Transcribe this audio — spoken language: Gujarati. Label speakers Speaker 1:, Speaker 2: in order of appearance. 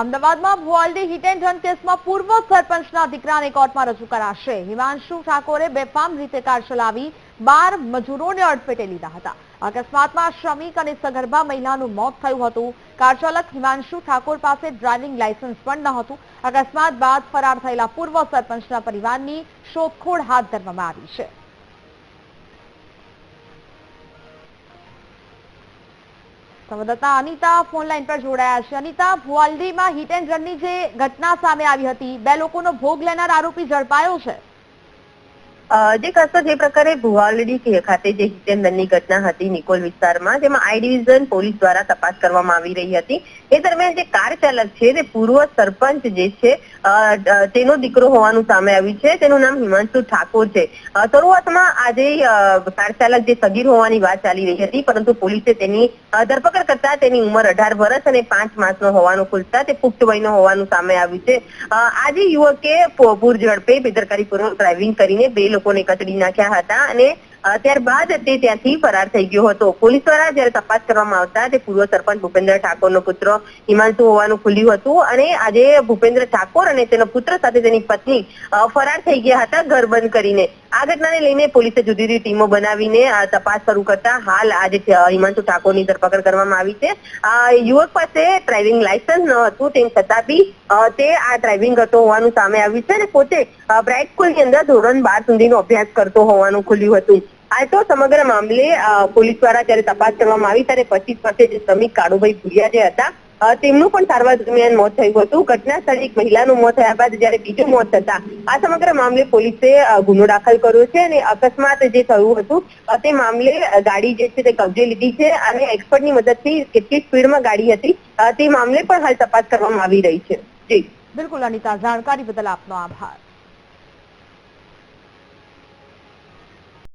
Speaker 1: અમદાવાદમાં ભુવાલડી હિટ એન્ડ રન કેસમાં પૂર્વ સરપંચના દીકરાને કોર્ટમાં રજૂ કરાશે. હિમાંશુ ઠાકોરે બેફામ રીતે કાર ચલાવી બાર મજૂરોને અડફેટે લીધા હતા. અકસ્માતમાં શ્રમિક અને સગર્ભા મહિલાનું મોત થયું હતું. કાર ચાલક હિમાંશુ ઠાકોર પાસે ડ્રાઇવિંગ લાયસન્સ પણ ન હતું અકસ્માત બાદ ફરાર થયેલા પૂર્વ સરપંચના પરિવારની શોધખોળ હાથ ધરવામાં આવી છે. સંવાદદાતા અનિતા ફોન લાઈન પર જોડાયા છે. અનિતા, ભુવાલડીમાં હિટ એન્ડ રનની જે ઘટના સામે આવી હતી, બે લોકોનો ભોગ લેનાર આરોપી ઝડપાયો છે.
Speaker 2: જે ખાસ જે પ્રકારે ભુવાલડી ખાતે જે હિતેન્દ્રની ઘટના હતી નિકોલ વિસ્તારમાં, જેમાં આઈ ડિવિઝન પોલીસ દ્વારા તપાસ કરવામાં આવી રહી હતી. એ દરમિયાન જે કાર ચાલક છે તે પૂર્વ સરપંચ જે છે તેનો દીકરો હોવાનું સામે આવ્યું છે. તેનું નામ હિમાંશુ ઠાકોર છે. શરૂઆતમાં આજે કાર ચાલક જે સગીર હોવાની વાત ચાલી રહી હતી, પરંતુ પોલીસે તેની ધરપકડ કરતા તેની ઉંમર અઢાર વર્ષ અને પાંચ માસનો હોવાનું ખુલતા તે પુખ્ત વયનો હોવાનું સામે આવ્યું છે. આજે યુવકે પૂર ઝડપે બેદરકારીપૂર્વક ડ્રાઇવિંગ કરીને બે લોકોને કચડી નાખ્યા હતા અને ત્યારબાદ તે ત્યાંથી ફરાર થઈ ગયો હતો. પોલીસ દ્વારા જયારે તપાસ કરવામાં આવતા તે પૂર્વ સરપંચ ભૂપેન્દ્ર ઠાકોરનો પુત્ર હિમાંશુ હોવાનું ખુલ્યું હતું અને આજે ભૂપેન્દ્ર ઠાકોર અને તેનો પુત્ર સાથે તેની પત્ની ફરાર થઈ ગયા હતા ઘર બંધ કરીને. આ ઘટનાને લઈને પોલીસે જુદી જુદી ટીમો બનાવીને તપાસ શરૂ કરતા હાલ આજે હિમાંશુ ઠાકોરની ધરપકડ કરવામાં આવી છે. યુવક પાસે ડ્રાઇવિંગ લાયસન્સ ન હતું તેમ છતાં બી તે આ ડ્રાઇવિંગ કરતો હોવાનું સામે આવ્યું છે અને પોતે બ્રાઇટ સ્કૂલની અંદર ધોરણ બાર સુધીનો અભ્યાસ કરતો હોવાનું ખુલ્યું હતું. આ તો સમગ્ર મામલે પોલીસ દ્વારા જયારે તપાસ કરવામાં આવી, ત્યારે પચીસ વર્ષે જે શ્રમિક કાળુભાઈ ભુરિયા જે હતા તેમનું પણ સારવાર દરમિયાન મોત થયું હતું. ઘટના સ્થળે એક મહિલાનું મોત થયા બાદ જયારે બીજું મોત થતા, આ સમગ્ર મામલે પોલીસે ગુનો દાખલ કર્યો છે અને અકસ્માત જે થયું હતું તે મામલે ગાડી જે છે તે કબજે લીધી છે અને એક્સપર્ટની મદદથી કેટલી સ્પીડમાં ગાડી હતી તે મામલે પણ હાલ તપાસ કરવામાં આવી રહી છે. જી.
Speaker 1: બિલકુલ અનિતા, જાણકારી બદલ આપનો આભાર.